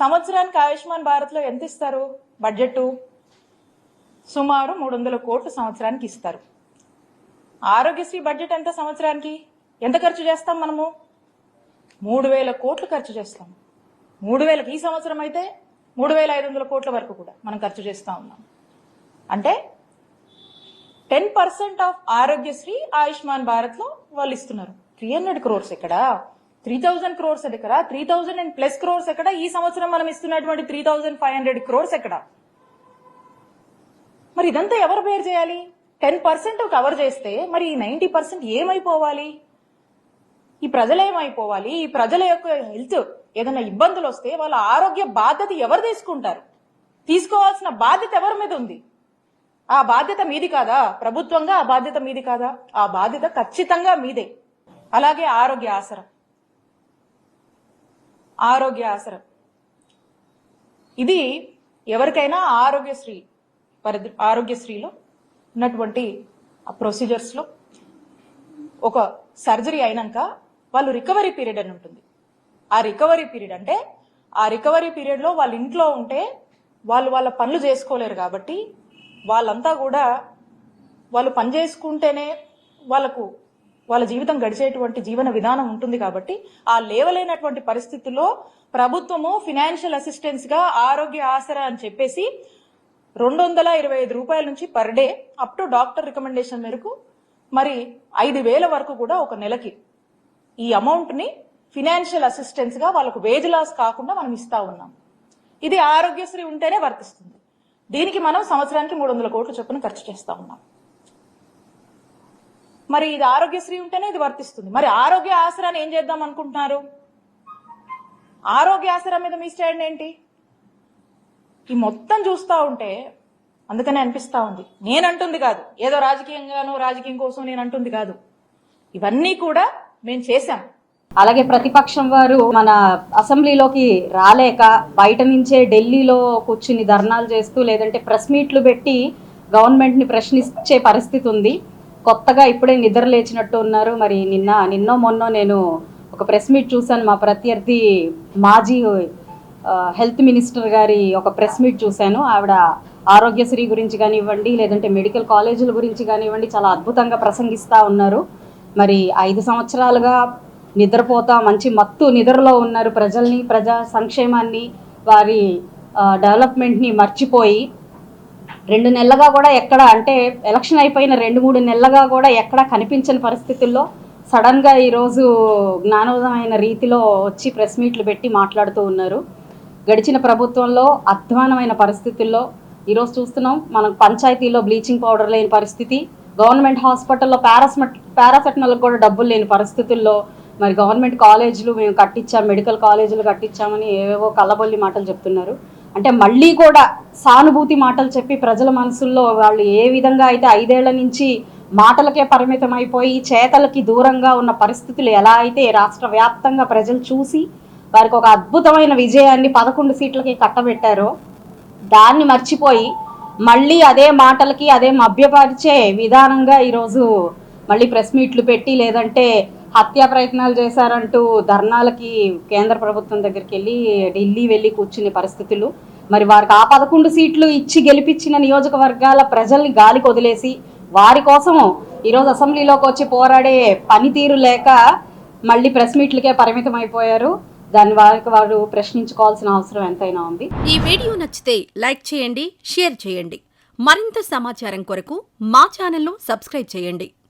సంవత్సరానికి ఆయుష్మాన్ భారత్లో ఎంత ఇస్తారు? బడ్జెట్ సుమారు మూడు వందల కోట్లు సంవత్సరానికి ఇస్తారు. ఆరోగ్యశ్రీ బడ్జెట్ ఎంత సంవత్సరానికి? ఎంత ఖర్చు చేస్తాం మనము? మూడు వేల కోట్లు ఖర్చు చేస్తాం. మూడు వేలకి ఈ సంవత్సరం అయితే మూడు వేల ఐదు వందల కోట్ల వరకు కూడా మనం ఖర్చు చేస్తా ఉన్నాం. అంటే ten percent of Aarogyasri Ayushman భారత్లో వాళ్ళు ఇస్తున్నారు. త్రీ హండ్రెడ్ క్రోర్స్ ఇక్కడ త్రీ థౌజండ్ క్రోర్స్ ఎక్కడ? Three thousand and plus crores ఎక్కడ? ఈ సంవత్సరం మనం ఇస్తున్నటువంటి three thousand five hundred crores ఎక్కడ? మరి ఇదంతా ఎవరు బేర్ చేయాలి? టెన్ పర్సెంట్ కవర్ చేస్తే మరి ఈ నైన్టీ పర్సెంట్ ఏమైపోవాలి? ఈ ప్రజలు ఏమైపోవాలి ఈ ప్రజల యొక్క హెల్త్ ఏదైనా ఇబ్బందులు వస్తే వాళ్ళ ఆరోగ్య బాధ్యత ఎవరు తీసుకుంటారు? తీసుకోవాల్సిన బాధ్యత ఎవరి మీద ఉంది? ఆ బాధ్యత మీది కాదా? ప్రభుత్వంగా ఆ బాధ్యత మీది కాదా? ఆ బాధ్యత ఖచ్చితంగా మీదే. అలాగే ఆరోగ్య ఆసరా. ఆరోగ్య ఆసరం ఇది ఎవరికైనా ఆరోగ్యశ్రీ పరిధి ఆరోగ్యశ్రీలో ఉన్నటువంటి ఆ ఒక సర్జరీ అయినాక వాళ్ళు రికవరీ పీరియడ్ అని ఉంటుంది. ఆ రికవరీ పీరియడ్ అంటే ఆ రికవరీ పీరియడ్లో వాళ్ళ ఇంట్లో ఉంటే వాళ్ళు వాళ్ళ పనులు చేసుకోలేరు కాబట్టి వాళ్ళంతా కూడా వాళ్ళు పని చేసుకుంటేనే వాళ్ళకు వాళ్ళ జీవితం గడిచేటువంటి జీవన విధానం ఉంటుంది కాబట్టి ఆ లేవలేనటువంటి పరిస్థితుల్లో ప్రభుత్వము ఫినాన్షియల్ అసిస్టెన్స్గా ఆరోగ్య ఆసరా అని చెప్పేసి రెండు వందల ఇరవై ఐదు రూపాయల నుంచి per day up to doctor recommendation మేరకు మరి ఐదు వేల వరకు కూడా ఒక నెలకి ఈ అమౌంట్ని ఫినాన్షియల్ అసిస్టెన్స్గా వాళ్ళకు వేజ్ లాస్ కాకుండా మనం ఇస్తా ఉన్నాం. ఇది ఆరోగ్యశ్రీ ఉంటేనే వర్తిస్తుంది. దీనికి మనం సంవత్సరానికి మూడు వందల కోట్ల చొప్పున ఖర్చు చేస్తా ఉన్నాం. మరి ఇది ఆరోగ్యశ్రీ ఉంటేనే ఇది వర్తిస్తుంది. మరి ఆరోగ్య ఆసరాన్ని ఏం చేద్దాం అనుకుంటున్నారు? ఆరోగ్య ఆసరా మీద మీ స్టాండ్ ఏంటి? ఈ మొత్తం చూస్తూ ఉంటే అందుకనే అనిపిస్తా ఉంది. నేను అంటుంది కాదు. ఏదో రాజకీయంగానో రాజకీయం కోసం నేను అంటుంది కాదు. ఇవన్నీ కూడా మేము చేశాం. అలాగే ప్రతిపక్షం వారు మన అసెంబ్లీలోకి రాలేక బయట నుంచే ఢిల్లీలో కూర్చుని ధర్నాలు చేస్తూ లేదంటే ప్రెస్ మీట్లు పెట్టి గవర్నమెంట్ని ప్రశ్నించే పరిస్థితి ఉంది. కొత్తగా ఇప్పుడే నిద్ర లేచినట్టు ఉన్నారు. మరి నిన్న నిన్నో మొన్నో నేను ఒక ప్రెస్ మీట్ చూశాను. మా ప్రత్యర్థి మాజీ హెల్త్ మినిస్టర్ గారి ఒక ప్రెస్ మీట్ చూశాను. ఆవిడ ఆరోగ్యశ్రీ గురించి కానివ్వండి లేదంటే మెడికల్ కాలేజీల గురించి కానివ్వండి చాలా అద్భుతంగా ప్రసంగిస్తూ ఉన్నారు. మరి ఐదు సంవత్సరాలుగా నిద్రపోతా మంచి మత్తు నిద్రలో ఉన్నారు ప్రజల్ని ప్రజా సంక్షేమాన్ని వారి డెవలప్మెంట్ని మర్చిపోయి రెండు నెలలుగా కూడా ఎక్కడ అంటే ఎలక్షన్ అయిపోయిన రెండు మూడు నెలలుగా కూడా ఎక్కడ కనిపించని పరిస్థితుల్లో సడన్గా ఈరోజు జ్ఞానోదయమైన రీతిలో వచ్చి ప్రెస్ మీట్లు పెట్టి మాట్లాడుతూ ఉన్నారు. గడిచిన ప్రభుత్వంలో అధ్వానమైన పరిస్థితుల్లో ఈరోజు చూస్తున్నాం మనం పంచాయతీలో బ్లీచింగ్ పౌడర్ లేని పరిస్థితి గవర్నమెంట్ హాస్పిటల్లో పారాసెట్ పారాసెటమాల్కి కూడా డబ్బులు లేని పరిస్థితుల్లో మరి గవర్నమెంట్ కాలేజీలు మేము కట్టించాం మెడికల్ కాలేజీలు కట్టించామని ఏవేవో కళ్ళబొల్లి మాటలు చెప్తున్నారు. అంటే మళ్ళీ కూడా సానుభూతి మాటలు చెప్పి ప్రజల మనసుల్లో వాళ్ళు ఏ విధంగా అయితే ఐదేళ్ళ నుంచి మాటలకే పరిమితం అయిపోయి చేతలకి దూరంగా ఉన్న పరిస్థితులు ఎలా అయితే రాష్ట్ర వ్యాప్తంగా ప్రజలు చూసి వారికి ఒక అద్భుతమైన విజయాన్ని పదకొండు సీట్లకి కట్టబెట్టారో దాన్ని మర్చిపోయి మళ్ళీ అదే మాటలకి అదే మభ్యపరిచే విధానంగా ఈరోజు మళ్ళీ ప్రెస్ మీట్లు పెట్టి లేదంటే హత్యా ప్రయత్నాలు చేశారంటూ ధర్నాలకి కేంద్ర ప్రభుత్వం దగ్గరికి వెళ్ళి ఢిల్లీ వెళ్ళి కూర్చునే పరిస్థితులు. మరి వారికి ఆ పదకొండు సీట్లు ఇచ్చి గెలిపించిన నియోజకవర్గాల ప్రజల్ని గాలికి వదిలేసి వారి కోసం ఈరోజు అసెంబ్లీలోకి వచ్చి పోరాడే పనితీరు లేక మళ్ళీ ప్రెస్ మీట్లకే పరిమితం అయిపోయారు దాని వారికి వారు ప్రశ్నించుకోవాల్సిన అవసరం ఎంతైనా ఉంది. ఈ వీడియో నచ్చితే లైక్ చేయండి షేర్ చేయండి. మరింత సమాచారం కొరకు మా ఛానల్ను సబ్స్క్రైబ్ చేయండి.